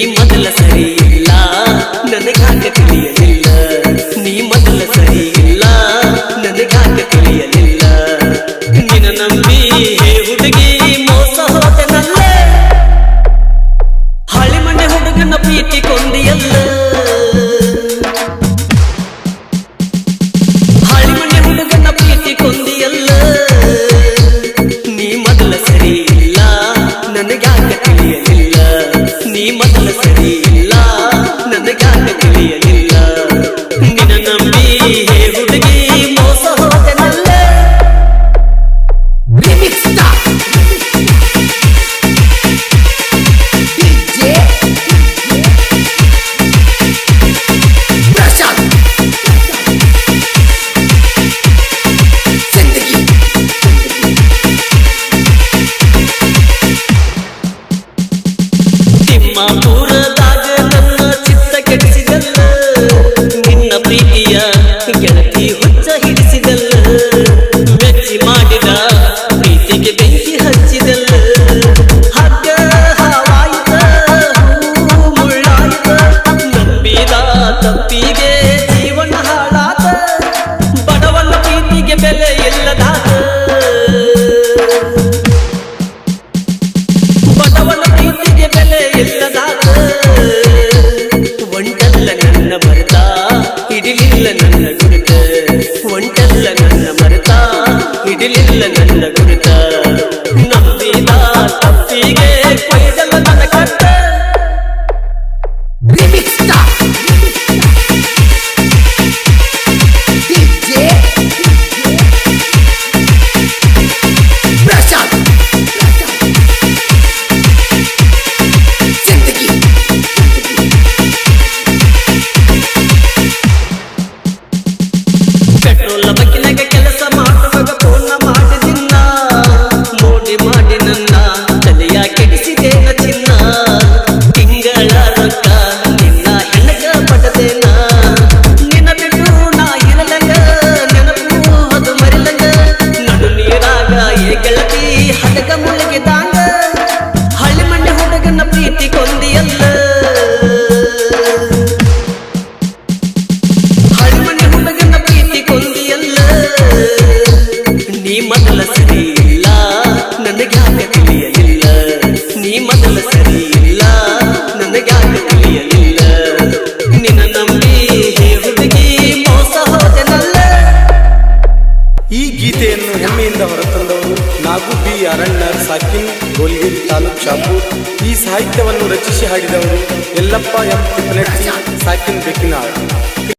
ಮೊದಲ ಸರಿ. ಮಾಡಿಲ್ಲ ನನಗಾಗ feeling in the ನನಗೆ ಯಾಕೆ ತಿಳಿಯಲಿಲ್ಲ. ನೀ ಮೊದಲ ಸರಿ ಇಲ್ಲ. ಯಾಕೆ ತಿಳಿಯಲಿಲ್ಲ. ನಿನ್ನ ನಂಬಿ ಹುಡುಗಿ ಮೋಸ ಹೋದನಲ್ಲ. ಈ ಗೀತೆಯನ್ನು ಹೆಮ್ಮೆಯಿಂದ ಹೊರತಂದವರು ನಾಗು ಬಿ ಅರಣ್ಯ ಸಾಕಿನ್, ಗೋಲ್ಗಿರಿ ತಾಲೂಕ್ ಶಾಪೂರ್ ಈ ಸಾಹಿತ್ಯವನ್ನು ರಚಿಸಿ ಹಾಡಿದವರು ಎಲ್ಲಪ್ಪ ಎಂ ತಿಪ್ಪನಟ್ಟಿ ಸಾಕಿನ್ ಬೆಕ್ಕಿನಾಳ್.